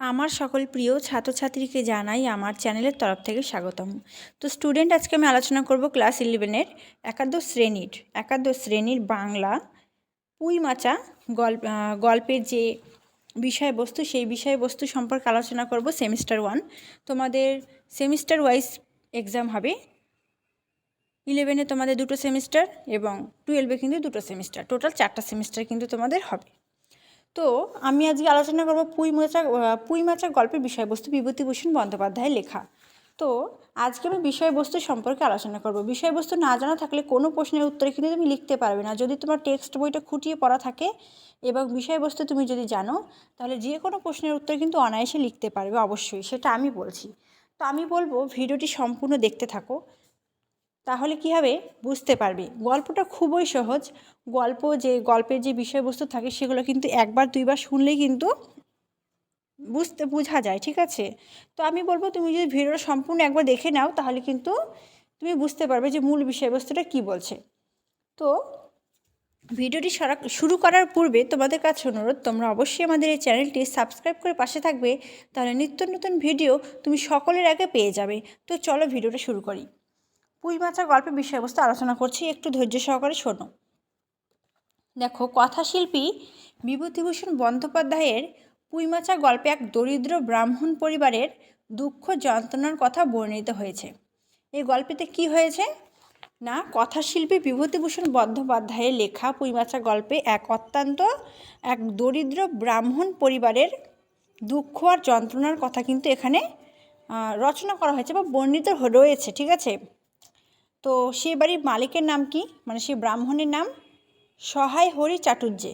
আমার সকল প্রিয় ছাত্রছাত্রীকে জানাই আমার চ্যানেলের তরফ থেকে স্বাগতম। তো স্টুডেন্ট আজকে আমি আলোচনা করব ক্লাস ইলেভেনের একাদশ শ্রেণির একাদশ শ্রেণির বাংলা পুঁই মাচা গল্প গল্পের যে বিষয়বস্তু, সেই বিষয়বস্তু সম্পর্কে আলোচনা করব সেমিস্টার ওয়ান তোমাদের সেমিস্টার ওয়াইজ এক্সাম হবে ইলেভেনে তোমাদের দুটো সেমিস্টার এবং টুয়েলভে কিন্তু দুটো সেমিস্টার টোটাল চারটা সেমিস্টার কিন্তু তোমাদের হবে। তো আমি আজকে আলোচনা করব পুঁই মাচা পুঁই মাচা গল্পের বিষয়বস্তু বিভূতিভূষণ বন্দ্যোপাধ্যায়ের লেখা। তো আজকে আমি বিষয়বস্তু সম্পর্কে আলোচনা করব। বিষয়বস্তু না জানা থাকলে কোনো প্রশ্নের উত্তরে কিন্তু তুমি লিখতে পারবে না। যদি তোমার টেক্সট বইটা খুঁটিয়ে পড়া থাকে এবং বিষয়বস্তু তুমি যদি জানো, তাহলে যে কোনো প্রশ্নের উত্তর কিন্তু অনায়াসে লিখতে পারবে অবশ্যই, সেটা আমি বলছি। তো আমি বলব, ভিডিওটি সম্পূর্ণ দেখতে থাকো। তাহলে কী হবে? বুঝতে পারবে। গল্পটা খুবই সহজ। গল্প যে, গল্পের যে বিষয়বস্তু থাকে সেগুলো কিন্তু একবার দুইবার শুনলেই কিন্তু বুঝতে, বোঝা যায়, ঠিক আছে? তো আমি বলব তুমি যদি ভিডিওটা সম্পূর্ণ একবার দেখে নাও, তাহলে কিন্তু তুমি বুঝতে পারবে যে মূল বিষয়বস্তুটা কি বলছে। তো ভিডিওটি সারা, শুরু করার পূর্বে তোমাদের কাছে অনুরোধ, তোমরা অবশ্যই আমাদের এই চ্যানেলটি সাবস্ক্রাইব করে পাশে থাকবে, তাহলে নিত্য নতুন ভিডিও তুমি সকলের আগে পেয়ে যাবে। তো চলো ভিডিওটা শুরু করি। পুঁই মাছা গল্পের বিষয়বস্তু আলোচনা করছি, একটু ধৈর্য সহকারে শোনো। দেখো, কথাশিল্পী বিভূতিভূষণ বন্দ্যোপাধ্যায়ের পুঁইমাচা গল্পে এক দরিদ্র ব্রাহ্মণ পরিবারের দুঃখ যন্ত্রণার কথা বর্ণিত হয়েছে। এই গল্পেতে কি হয়েছে? না, কথাশিল্পী বিভূতিভূষণ বন্দ্যোপাধ্যায়ের লেখা পুঁইমাচা গল্পে এক অত্যন্ত, এক দরিদ্র ব্রাহ্মণ পরিবারের দুঃখ আর যন্ত্রণার কথা কিন্তু এখানে রচনা করা হয়েছে বা বর্ণিত রয়েছে ঠিক আছে? তো সেই বাড়ির মালিকের নাম কি? মানে সেই ব্রাহ্মণের নাম সহায় হরি চাটুর্যে।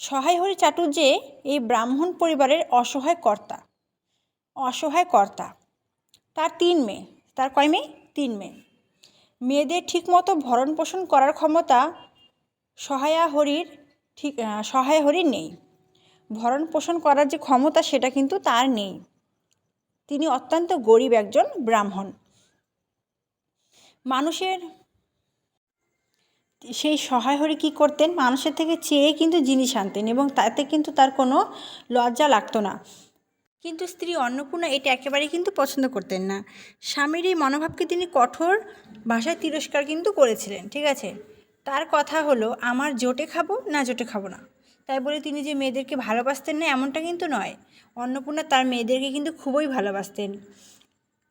সহায় হরি চাটুর্যে এই ব্রাহ্মণ পরিবারের অসহায় কর্তা। অসহায় কর্তা। তার তিন মেয়ে। তার কয় মেয়ে? তিন মেয়ে। মেয়েদের ঠিকমতো ভরণ পোষণ করার ক্ষমতা সহায়া হরির ঠিক সহায় হরির নেই। ভরণ পোষণ করার যে ক্ষমতা সেটা কিন্তু তার নেই। তিনি অত্যন্ত গরিব একজন ব্রাহ্মণ। মানুষের সেই সহায় হয়ে কী করতেন? মানুষের থেকে চেয়ে কিন্তু জিনিস আনতেন এবং তাতে কিন্তু তার কোনো লজ্জা লাগতো না। কিন্তু স্ত্রী অন্নপূর্ণা এটা একেবারেই কিন্তু পছন্দ করতেন না। স্বামীর এই মনোভাবকে তিনি কঠোর ভাষায় তিরস্কার কিন্তু করেছিলেন, ঠিক আছে? তার কথা হলো, আমার জোটে খাব না জোটে খাব না। তাই বলে তিনি যে মেয়েদেরকে ভালোবাসতেন না, এমনটা কিন্তু নয়। অন্নপূর্ণা তার মেয়েদেরকে কিন্তু খুবই ভালোবাসতেন।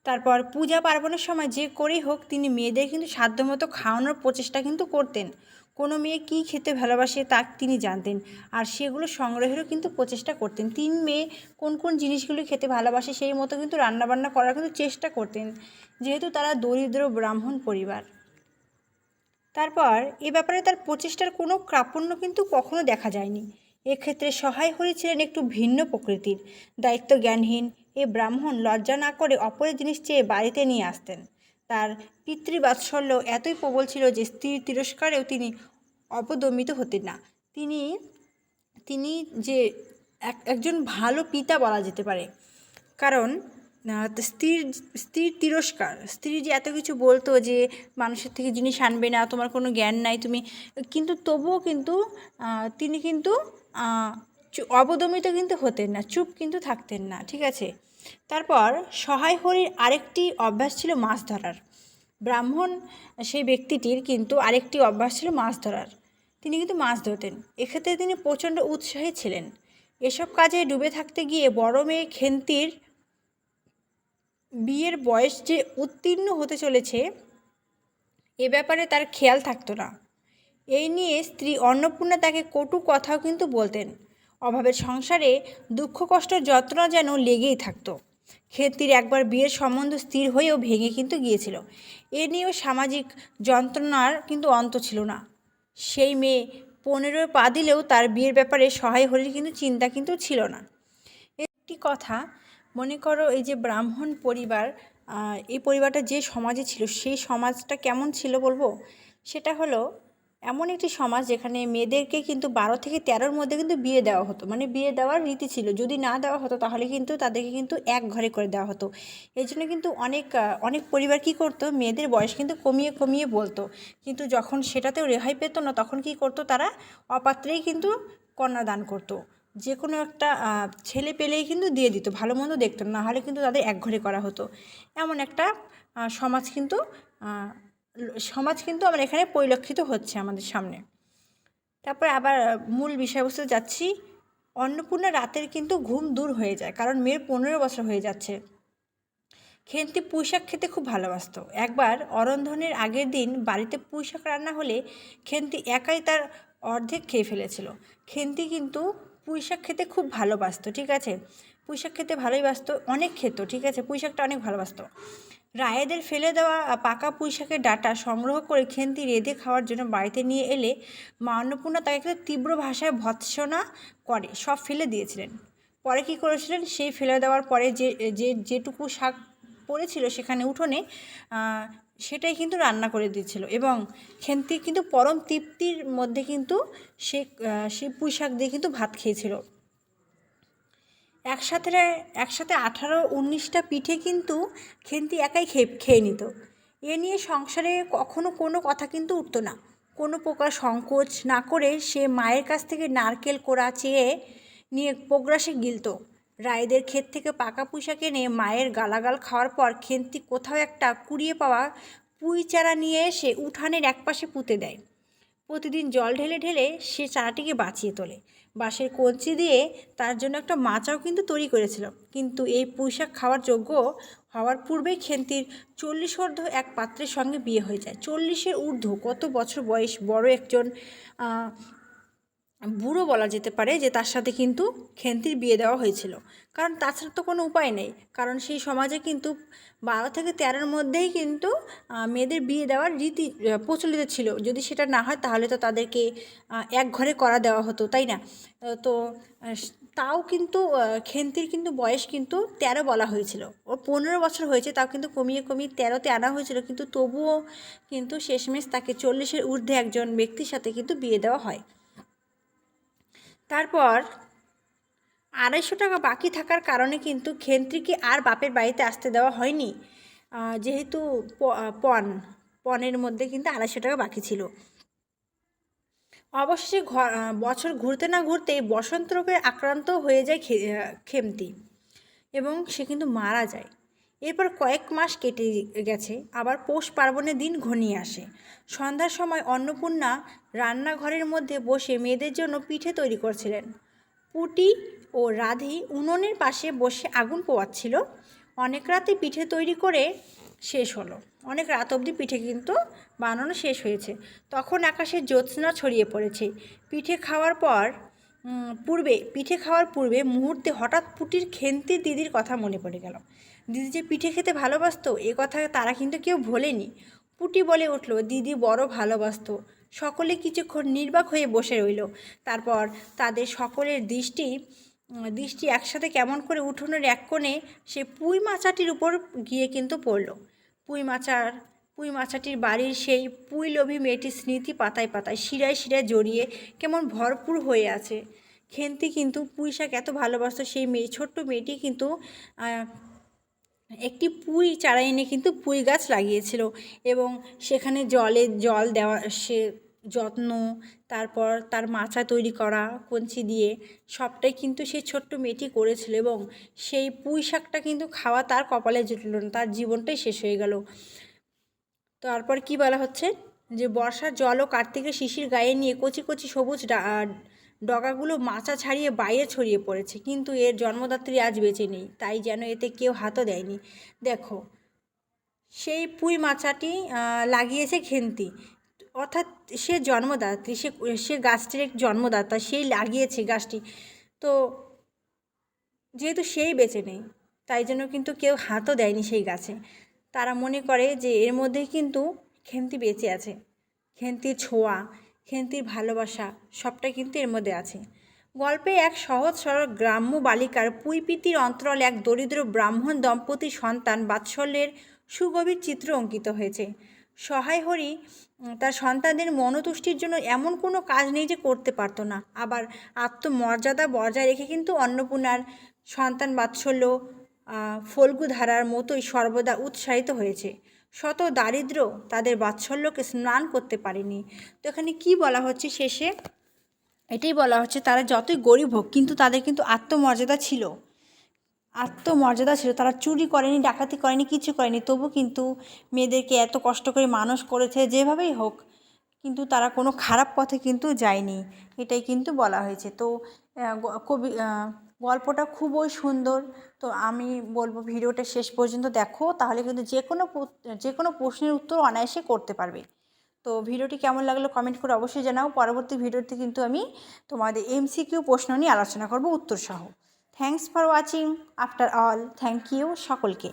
তারপর পূজা পার্বণের সময় যে করেই হোক তিনি মেয়েদের কিন্তু সাধ্যমতো খাওয়ানোর প্রচেষ্টা কিন্তু করতেন। কোনো মেয়ে কী খেতে ভালোবাসে তা তিনি জানতেন আর সেগুলো সংগ্রহেরও কিন্তু প্রচেষ্টা করতেন। তিন মেয়ে কোন কোন জিনিসগুলি খেতে ভালোবাসে সেই মতো কিন্তু রান্নাবান্না করার কিন্তু চেষ্টা করতেন, যেহেতু তারা দরিদ্র ব্রাহ্মণ পরিবার। তারপর এ ব্যাপারে তার প্রচেষ্টার কোনো প্রাপণ্য কিন্তু কখনো দেখা যায়নি। এক্ষেত্রে সহায় হরি ছিলেন একটু ভিন্ন প্রকৃতির। দায়িত্ব জ্ঞানহীন এ ব্রাহ্মণ লজ্জা না করে অপরের জিনিস চেয়ে বাড়িতে নিয়ে আসতেন। তার পিতৃবাৎসল্য এতই প্রবল ছিল যে স্ত্রীর তিরস্কারেও তিনি অপদমিত হতেন না। তিনি তিনি যে এক, একজন ভালো পিতা বলা যেতে পারে। কারণ স্ত্রীর স্ত্রীর তিরস্কার, স্ত্রী যে এত কিছু বলতো যে মানুষের থেকে জিনিস আনবে না, তোমার কোনো জ্ঞান নাই তুমি, কিন্তু তবুও কিন্তু তিনি কিন্তু অবদমিত কিন্তু হতেন না, চুপ কিন্তু থাকতেন না, ঠিক আছে? তারপর সহায় হরির আরেকটি অভ্যাস ছিল মাছ ধরার। ব্রাহ্মণ সেই ব্যক্তিটির কিন্তু আরেকটি অভ্যাস ছিল মাছ ধরার। তিনি কিন্তু মাছ ধরতেন। এক্ষেত্রে তিনি প্রচণ্ড উৎসাহী ছিলেন। এসব কাজে ডুবে থাকতে গিয়ে বড় মেয়ে খেন্তির বিয়ের বয়স যে উত্তীর্ণ হতে চলেছে, এ ব্যাপারে তার খেয়াল থাকতো না। এই নিয়ে স্ত্রী অন্নপূর্ণা তাকে কটু কথাও কিন্তু বলতেন। অভাবের সংসারে দুঃখ কষ্ট যন্ত্রণা যেন লেগেই থাকতো। ক্ষেত্রীর একবার বিয়ের সম্বন্ধ স্থির হয়েও ভেঙে কিন্তু গিয়েছিল। এ নিয়েও সামাজিক যন্ত্রণার কিন্তু অন্ত ছিল না। সেই মেয়ে পনেরো পা দিলেও তার বিয়ের ব্যাপারে সহায় হলে কিন্তু চিন্তা কিন্তু ছিল না। একটি কথা মনে করো, এই যে ব্রাহ্মণ পরিবার এই পরিবারটা যে সমাজে ছিল, সেই সমাজটা কেমন ছিল বলব? সেটা হলো এমন একটি সমাজ যেখানে মেয়েদেরকে কিন্তু বারো থেকে তেরোর মধ্যে কিন্তু বিয়ে দেওয়া হতো। মানে বিয়ে দেওয়ার রীতি ছিল, যদি না দেওয়া হতো তাহলে কিন্তু তাদেরকে কিন্তু এক ঘরে করে দেওয়া হতো। এই জন্য কিন্তু অনেক অনেক পরিবার কী করতো, মেয়েদের বয়স কিন্তু কমিয়ে কমিয়ে বলতো। কিন্তু যখন সেটাতেও রেহাই পেত না, তখন কি করতো তারা? অপাত্রেই কিন্তু কন্যাদান করতো। যে কোনো একটা ছেলে পেলেই কিন্তু দিয়ে দিত, ভালো মন্দ দেখতো না হলে কিন্তু তাদের একঘরে করা হতো। এমন একটা সমাজ কিন্তু সমাজ কিন্তু আমার এখানে পরিলক্ষিত হচ্ছে আমাদের সামনে। তারপর আবার মূল বিষয়বস্তু যাচ্ছি, অন্নপূর্ণা রাতের কিন্তু ঘুম দূর হয়ে যায়, কারণ মেয়ের পনেরো বছর হয়ে যাচ্ছে। খেন্তি পুঁইশাক খেতে খুব ভালোবাসতো। একবার অরন্ধনের আগের দিন বাড়িতে পুঁইশাক রান্না হলে খেন্তি একাই তার অর্ধেক খেয়ে ফেলেছিল। খেন্তি কিন্তু পুঁইশাক খেতে খুব ভালোবাসতো, ঠিক আছে? পুঁইশাক খেতে ভালোই বাসতো, অনেক খেত, ঠিক আছে? পুঁইশাকটা অনেক ভালোবাসতো। রায়েদের ফেলে দেওয়া পাকা পুঁইশাকের ডাটা সংগ্রহ করে খেন্তি রেঁধে খাওয়ার জন্য বাড়িতে নিয়ে এলে মা অন্নপূর্ণা তাকে কিন্তু তীব্র ভাষায় ভৎসনা করে সব ফেলে দিয়েছিলেন। পরে কী করেছিলেন? সেই ফেলে দেওয়ার পরে যে যে যেটুকু শাক পড়েছিল সেখানে উঠোনে সেটাই কিন্তু রান্না করে দিয়েছিল এবং খেন্তি কিন্তু পরম তৃপ্তির মধ্যে কিন্তু সে আহ, সেই পুঁই শাক দিয়ে কিন্তু ভাত খেয়েছিল। একসাথে একসাথে আঠারো, উনিশটা পিঠে কিন্তু খেন্তি একাই খেয়ে খেয়ে নিত। এ নিয়ে সংসারে কখনো কোনো কথা কিন্তু উঠতো না। কোনো প্রকার সংকোচ না করে সে মায়ের কাছ থেকে নারকেল কোড়া চেয়ে নিয়ে পোগ্রাসে গিলত। রায়দের ক্ষেত থেকে পাকা পুঁইশাক এনে মায়ের গালাগাল খাওয়ার পর খেন্তি কোথাও একটা কুড়িয়ে পাওয়া পুঁই চারা নিয়ে এসে উঠানের একপাশে পুঁতে দেয়। প্রতিদিন জল ঢেলে ঢেলে সে চারাটিকে বাঁচিয়ে তোলে। বাঁশের কঞ্চি দিয়ে তার জন্য একটা মাচাও কিন্তু তৈরি করেছিল। কিন্তু এই পুঁইশাক খাওয়ার যোগ্য হওয়ার পূর্বেই খেন্তির চল্লিশ অর্ধ এক পাত্রের সঙ্গে বিয়ে হয়ে যায়। চল্লিশের ঊর্ধ্ব কত বছর বয়স বড় একজন বুড়ো বলা যেতে পারে যে তার সাথে কিন্তু খেন্তির বিয়ে দেওয়া হয়েছিল। কারণ তাছাড়া তো কোনো উপায় নেই। কারণ সেই সমাজে কিন্তু বারো থেকে তেরোর মধ্যেই কিন্তু মেয়েদের বিয়ে দেওয়ার রীতি প্রচলিত ছিল। যদি সেটা না হয় তাহলে তো তাদেরকে এক ঘরে করা দেওয়া হতো, তাই না? তো তাও কিন্তু খেন্তির কিন্তু বয়স কিন্তু তেরো বলা হয়েছিল। ওর পনেরো বছর হয়েছে, তাও কিন্তু কমিয়ে কমিয়ে তেরোতে আনা হয়েছিল। কিন্তু তবুও কিন্তু শেষমেশ তাকে চল্লিশের ঊর্ধ্বে একজন ব্যক্তির সাথে কিন্তু বিয়ে দেওয়া হয়। তারপর আড়াইশো টাকা বাকি থাকার কারণে কিন্তু খেন্ত্রীকে আর বাপের বাড়িতে আসতে দেওয়া হয়নি। যেহেতু পণ, পণের মধ্যে কিন্তু আড়াইশো টাকা বাকি ছিল। অবশেষে বছর ঘুরতে না ঘুরতেই বসন্ত রোগে আক্রান্ত হয়ে যায় খেমতি এবং সে কিন্তু মারা যায়। এরপর কয়েক মাস কেটে গেছে, আবার পৌষ পার্বণের দিন ঘনিয়ে আসে। সন্ধ্যার সময় অন্নপূর্ণা রান্নাঘরের মধ্যে বসে মেয়েদের জন্য পিঠে তৈরি করছিলেন। পুটি ও রাধি উনুনের পাশে বসে আগুন পোয়াচ্ছিল। অনেক রাতে পিঠে তৈরি করে শেষ হলো। অনেক রাত অবধি পিঠে কিন্তু বানানো শেষ হয়েছে। তখন আকাশে জ্যোৎস্না ছড়িয়ে পড়েছে। পিঠে খাওয়ার পর পূর্বে, পিঠে খাওয়ার পূর্বে মুহূর্তে হঠাৎ পুটির খেন্তি দিদির কথা মনে পড়ে গেল। দিদি যে পিঠে খেতে ভালোবাসতো, এ কথা তারা কিন্তু কেউ ভোলেনি। পুটি বলে উঠল, দিদি বড় ভালোবাসতো। সকলে কিছুক্ষণ নির্বাক হয়ে বসে রইল। তারপর তাদের সকলের দৃষ্টি দৃষ্টি একসাথে কেমন করে উঠোনের এক কোণে সে পুঁই মাচাটির উপর গিয়ে কিন্তু পড়ল। পুঁই মাচার, পুঁই মাছাটির বাড়ির সেই পুঁই লোভী মেয়েটির স্মৃতি পাতায় পাতায় শিরায় শিরায় জড়িয়ে কেমন ভরপুর হয়ে আছে। খেন্তি কিন্তু পুঁই শাক এত ভালোবাসত, সেই মেয়ে, ছোট্ট মেয়েটি কিন্তু একটি পুঁই চারা এনে কিন্তু পুঁই গাছ লাগিয়েছিল এবং সেখানে জলে জল দেওয়া, সে যত্ন, তারপর তার মাচা তৈরি করা, কঞ্চি দিয়ে সবটাই কিন্তু সেই ছোট্ট মেয়েটি করেছিল এবং সেই পুঁই শাকটা কিন্তু খাওয়া তার কপালে জুটল না, তার জীবনটাই শেষ হয়ে গেল। তারপর কি বলা হচ্ছে? যে বর্ষার জল ও কার্তিকের শিশির গায়ে নিয়ে কচি কচি সবুজ ডগাগুলো মাচা ছাড়িয়ে বাইরে ছড়িয়ে পড়েছে, কিন্তু এর জন্মদাত্রী আজ বেঁচে নেই, তাই যেন এতে কেউ হাতও দেয়নি। দেখো, সেই পুঁই মাচাটি লাগিয়েছে খেন্তি অর্থাৎ সে জন্মদাত্রী, সে সে গাছটির এক জন্মদাতা, সেই লাগিয়েছে গাছটি। তো যেহেতু সেই বেঁচে নেই, তাই জন্য কিন্তু কেউ হাতও দেয়নি সেই গাছে। তারা মনে করে যে এর মধ্যেই কিন্তু খেন্তি বেঁচে আছে। খেন্তির ছোঁয়া খেন্তির ভালোবাসা সবটাই কিন্তু এর মধ্যে আছে। গল্পে এক সহজ সরল গ্রাম্য বালিকার পুইপিতির অন্তরালে এক দরিদ্র ব্রাহ্মণ দম্পতির সন্তান বাৎসল্যের সুগভীর চিত্র অঙ্কিত হয়েছে। সহায় হরি তার সন্তানদের মনোতুষ্টির জন্য এমন কোনো কাজ নেই যে করতে পারতো না। আবার আত্মমর্যাদা বজায় রেখে কিন্তু অন্নপূর্ণার সন্তান বাৎসল্য আহ, ফল্গু ধারার মতোই সর্বদা উৎসাহিত হয়েছে। শত দারিদ্র তাদের বাৎসল্যকে স্নান করতে পারেনি। তো এখানে কি বলা হচ্ছে শেষে? এটাই বলা হচ্ছে তারা যতই গরিব হোক, কিন্তু তাদের কিন্তু আত্মমর্যাদা ছিল। আত্মমর্যাদা ছিল, তারা চুরি করেনি, ডাকাতি করেনি, কিছু করেনি। তবু কিন্তু মেয়েদেরকে এত কষ্ট করে মানুষ করেছে যেভাবেই হোক কিন্তু তারা কোনো খারাপ পথে কিন্তু যায়নি, এটাই কিন্তু বলা হয়েছে। তো কবি গল্পটা খুবই সুন্দর। তো আমি বলব ভিডিওটা শেষ পর্যন্ত দেখো, তাহলে কিন্তু যে কোনো যে কোনো প্রশ্নের উত্তর অনায়াসে করতে পারবে। তো ভিডিওটি কেমন লাগল কমেন্ট করে অবশ্যই জানাও। পরবর্তী ভিডিওতে কিন্তু আমি তোমাদের এমসিকিউ প্রশ্ন নিয়ে আলোচনা করব উত্তরসহ। Thanks for watching after all thank you সকলকে।